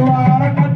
திருவாரண